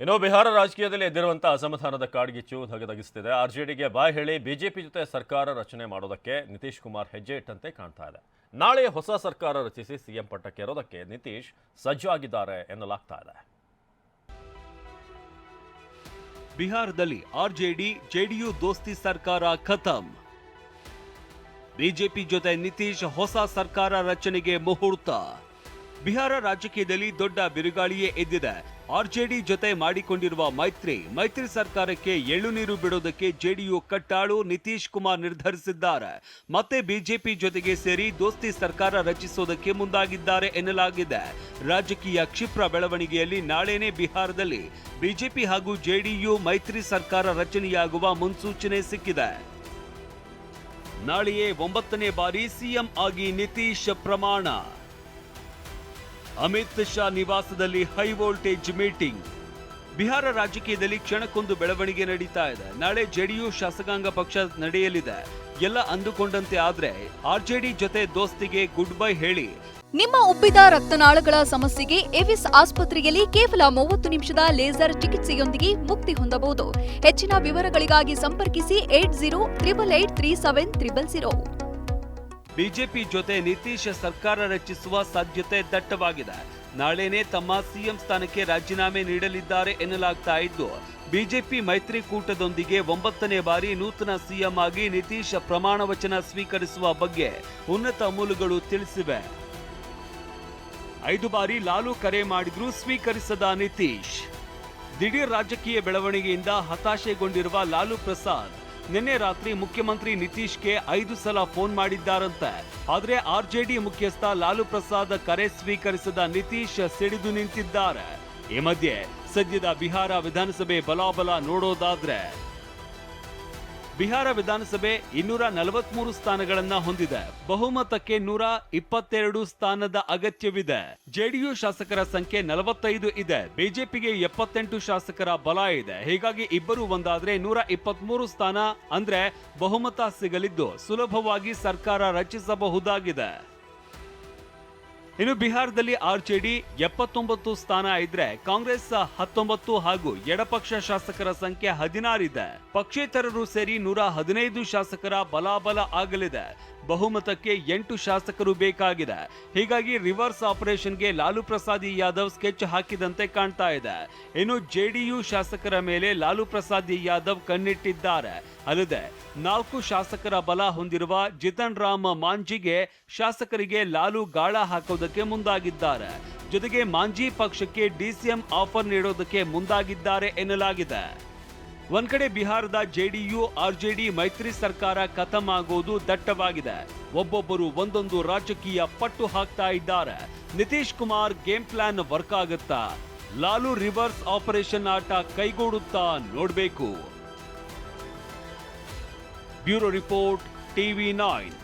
ಇನ್ನು ಬಿಹಾರ ರಾಜಕೀಯದಲ್ಲಿ ಎದ್ದಿರುವಂತಹ ಅಸಮಾಧಾನದ ಕಾಡ್ಗಿಚ್ಚು ಧಗಧಗಿಸ್ತಿದೆ ಆರ್ ಜೆ ಡಿಗೆ ಬಾಯ್ ಹೇಳಿ ಬಿಜೆಪಿ ಜೊತೆ ಸರ್ಕಾರ ರಚನೆ ಮಾಡೋದಕ್ಕೆ ನಿತೀಶ್ ಕುಮಾರ್ ಹೆಜ್ಜೆ ಇಟ್ಟಂತೆ ಕಾಣ್ತಾ ಇದೆ. ನಾಳೆ ಹೊಸ ಸರ್ಕಾರ ರಚಿಸಿ ಸಿಎಂ ಪಟ್ಟಕ್ಕೆ ಇರೋದಕ್ಕೆ ನಿತೀಶ್ ಸಜ್ಜಾಗಿದ್ದಾರೆ ಎನ್ನಲಾಗ್ತಾ ಇದೆ. ಬಿಹಾರದಲ್ಲಿ ಆರ್ಜೆಡಿ, ಜೆಡಿಯು ದೋಸ್ತಿ ಸರ್ಕಾರ ಖತಮ್. ಬಿಜೆಪಿ ಜೊತೆ ನಿತೀಶ್ ಹೊಸ ಸರ್ಕಾರ ರಚನೆಗೆ ಮುಹೂರ್ತ. ಬಿಹಾರ ರಾಜಕೀಯದಲ್ಲಿ ದೊಡ್ಡ ಬಿರುಗಾಳಿಯೇ ಎದ್ದಿದೆ. ಆರ್ಜೆಡಿ ಜೊತೆ ಮಾಡಿಕೊಂಡಿರುವ ಮೈತ್ರಿ ಮೈತ್ರಿ ಸರ್ಕಾರಕ್ಕೆ ಎಳ್ಳು ನೀರು ಬಿಡೋದಕ್ಕೆ ಜೆಡಿಯು ಕಟ್ಟಾಳು ನಿತೀಶ್ ಕುಮಾರ್ ನಿರ್ಧರಿಸಿದ್ದಾರೆ. ಮತ್ತೆ ಬಿಜೆಪಿ ಜೊತೆಗೆ ಸೇರಿ ದೋಸ್ತಿ ಸರ್ಕಾರ ರಚಿಸೋದಕ್ಕೆ ಮುಂದಾಗಿದ್ದಾರೆ ಎನ್ನಲಾಗಿದೆ. ರಾಜಕೀಯ ಕ್ಷಿಪ್ರ ಬೆಳವಣಿಗೆಯಲ್ಲಿ ನಾಳೆನೇ ಬಿಹಾರದಲ್ಲಿ ಬಿಜೆಪಿ ಹಾಗೂ ಜೆಡಿಯು ಮೈತ್ರಿ ಸರ್ಕಾರ ರಚನೆಯಾಗುವ ಮುನ್ಸೂಚನೆ ಸಿಕ್ಕಿದೆ. ನಾಳೆಯೇ ಒಂಬತ್ತನೇ ಬಾರಿ ಸಿಎಂ ಆಗಿ ನಿತೀಶ್ ಪ್ರಮಾಣ. ಅಮಿತ್ ಶಾ ನಿವಾಸದಲ್ಲಿ ಹೈ ವೋಲ್ಟೇಜ್ ಮೀಟಿಂಗ್. ಬಿಹಾರ ರಾಜಕೀಯದಲ್ಲಿ ಕ್ಷಣಕ್ಕೊಂದು ಬೆಳವಣಿಗೆ ನಡೀತಾ ಇದೆ. ನಾಳೆ ಜೆಡಿಯು ಶಾಸಕಾಂಗ ಪಕ್ಷ ನಡೆಯಲಿದೆ. ಎಲ್ಲ ಅಂದುಕೊಂಡಂತೆ ಆದ್ರೆ ಆರ್ಜೆಡಿ ಜೊತೆ ದೋಸ್ತಿಗೆ ಗುಡ್ ಬೈ ಹೇಳಿ. ನಿಮ್ಮ ಉಬ್ಬಿದ ರಕ್ತನಾಳಗಳ ಸಮಸ್ಯೆಗೆ ಎವಿಸ್ ಆಸ್ಪತ್ರೆಯಲ್ಲಿ ಕೇವಲ ಮೂವತ್ತು ನಿಮಿಷದ ಲೇಸರ್ ಚಿಕಿತ್ಸೆಯೊಂದಿಗೆ ಮುಕ್ತಿ ಹೊಂದಬಹುದು. ಹೆಚ್ಚಿನ ವಿವರಗಳಿಗಾಗಿ ಸಂಪರ್ಕಿಸಿ eight zero triple eight three seven triple zero. BJP ಜೊತೆ ನಿತೀಶ್ ಸರ್ಕಾರ ರಚಿಸುವ ಸಾಧ್ಯತೆ ದಟ್ಟವಾಗಿದೆ. ನಾಳೆನೇ ತಮ್ಮ ಸಿಎಂ ಸ್ಥಾನಕ್ಕೆ ರಾಜೀನಾಮೆ ನೀಡಲಿದ್ದಾರೆ ಎನ್ನಲಾಗ್ತಾ ಇದ್ದು, ಬಿಜೆಪಿ ಮೈತ್ರಿಕೂಟದೊಂದಿಗೆ ಒಂಬತ್ತನೇ ಬಾರಿ ನೂತನ ಸಿಎಂ ಆಗಿ ನಿತೀಶ್ ಪ್ರಮಾಣ ವಚನ ಸ್ವೀಕರಿಸುವ ಬಗ್ಗೆ ಉನ್ನತ ಮೂಲಗಳು ತಿಳಿಸಿವೆ. ಐದು ಬಾರಿ ಲಾಲು ಕರೆ ಮಾಡಿದ್ರೂ ಸ್ವೀಕರಿಸದ ನಿತೀಶ್. ದಿಢೀರ್ ರಾಜಕೀಯ ಬೆಳವಣಿಗೆಯಿಂದ ಹತಾಶೆಗೊಂಡಿರುವ ಲಾಲು ಪ್ರಸಾದ್ ನಿನ್ನೆ ರಾತ್ರಿ ಮುಖ್ಯಮಂತ್ರಿ ನಿತೀಶ್ಗೆ ಐದು ಸಲ ಫೋನ್ ಮಾಡಿದ್ದಾರಂತೆ. ಆದ್ರೆ ಆರ್ಜೆಡಿ ಮುಖ್ಯಸ್ಥ ಲಾಲು ಪ್ರಸಾದ್ ಕರೆ ಸ್ವೀಕರಿಸದ ನಿತೀಶ್ ಸಿಡಿದು ನಿಂತಿದ್ದಾರೆ. ಈ ಮಧ್ಯೆ ಸದ್ಯದ ಬಿಹಾರ ವಿಧಾನಸಭೆ ಬಲಾಬಲ ನೋಡೋದಾದ್ರೆ ಬಿಹಾರ ವಿಧಾನಸಭೆ ಇನ್ನೂರ ನಲವತ್ಮೂರು ಸ್ಥಾನಗಳನ್ನ ಹೊಂದಿದೆ. ಬಹುಮತಕ್ಕೆ ನೂರ ಇಪ್ಪತ್ತೆರಡು ಸ್ಥಾನದ ಅಗತ್ಯವಿದೆ. ಜೆಡಿಯು ಶಾಸಕರ ಸಂಖ್ಯೆ ನಲವತ್ತೈದು ಇದೆ. ಬಿಜೆಪಿಗೆ ಎಪ್ಪತ್ತೆಂಟು ಶಾಸಕರ ಬಲ ಇದೆ. ಹೀಗಾಗಿ ಇಬ್ಬರು ಒಂದಾದ್ರೆ ನೂರ ಇಪ್ಪತ್ಮೂರು ಸ್ಥಾನ ಅಂದ್ರೆ ಬಹುಮತ ಸಿಗಲಿದ್ದು ಸುಲಭವಾಗಿ ಸರ್ಕಾರ ರಚಿಸಬಹುದಾಗಿದೆ. ಇನ್ನು ಬಿಹಾರದಲ್ಲಿ ಆರ್ಜೆಡಿ ಎಪ್ಪತ್ತೊಂಬತ್ತು ಸ್ಥಾನ ಇದ್ರೆ ಕಾಂಗ್ರೆಸ್ ಹತ್ತೊಂಬತ್ತು ಹಾಗೂ ಎಡಪಕ್ಷ ಶಾಸಕರ ಸಂಖ್ಯೆ ಹದಿನಾರಿದೆ ಪಕ್ಷೇತರರು ಸೇರಿ ನೂರ ಹದಿನೈದು ಶಾಸಕರ ಬಲಾಬಲ ಆಗಲಿದೆ. ಬಹುಮತಕ್ಕೆ ಎಂಟು ಶಾಸಕರು ಬೇಕಾಗಿದೆ. ಹೀಗಾಗಿ ರಿವರ್ಸ್ ಆಪರೇಷನ್ಗೆ ಲಾಲು ಪ್ರಸಾದ್ ಯಾದವ್ ಸ್ಕೆಚ್ ಹಾಕಿದಂತೆ ಕಾಣ್ತಾ ಇದೆ. ಇನ್ನು ಜೆಡಿಯು ಶಾಸಕರ ಮೇಲೆ ಲಾಲು ಪ್ರಸಾದ್ ಯಾದವ್ ಕಣ್ಣಿಟ್ಟಿದ್ದಾರೆ. ಅಲ್ಲದೆ ನಾಲ್ಕು ಶಾಸಕರ ಬಲ ಹೊಂದಿರುವ ಜಿತನ್ ರಾಮ್ ಮಾಂಜಿಗೆ ಶಾಸಕರಿಗೆ ಲಾಲು ಗಾಳ ಹಾಕೋದಕ್ಕೆ ಮುಂದಾಗಿದ್ದಾರೆ. ಜೊತೆಗೆ ಮಾಂಜಿ ಪಕ್ಷಕ್ಕೆ ಡಿಸಿಎಂ ಆಫರ್ ನೀಡೋದಕ್ಕೆ ಮುಂದಾಗಿದ್ದಾರೆ ಎನ್ನಲಾಗಿದೆ. ಒಂದ್ ಕಡೆ ಬಿಹಾರದ ಜೆಡಿಯು ಆರ್ಜೆಡಿ ಮೈತ್ರಿ ಸರ್ಕಾರ ಖತಮ್ ಆಗೋದು ದಟ್ಟವಾಗಿದೆ. ಒಬ್ಬೊಬ್ಬರು ಒಂದೊಂದು ರಾಜಕೀಯ ಪಟ್ಟು ಹಾಕ್ತಾ ಇದ್ದಾರೆ. Nitish Kumar game plan work ಆಗುತ್ತಾ? ಲಾಲು ರಿವರ್ಸ್ ಆಪರೇಷನ್ ಆಟ ಕೈಗೂಡುತ್ತಾ ನೋಡಬೇಕು. Bureau report, TV nine.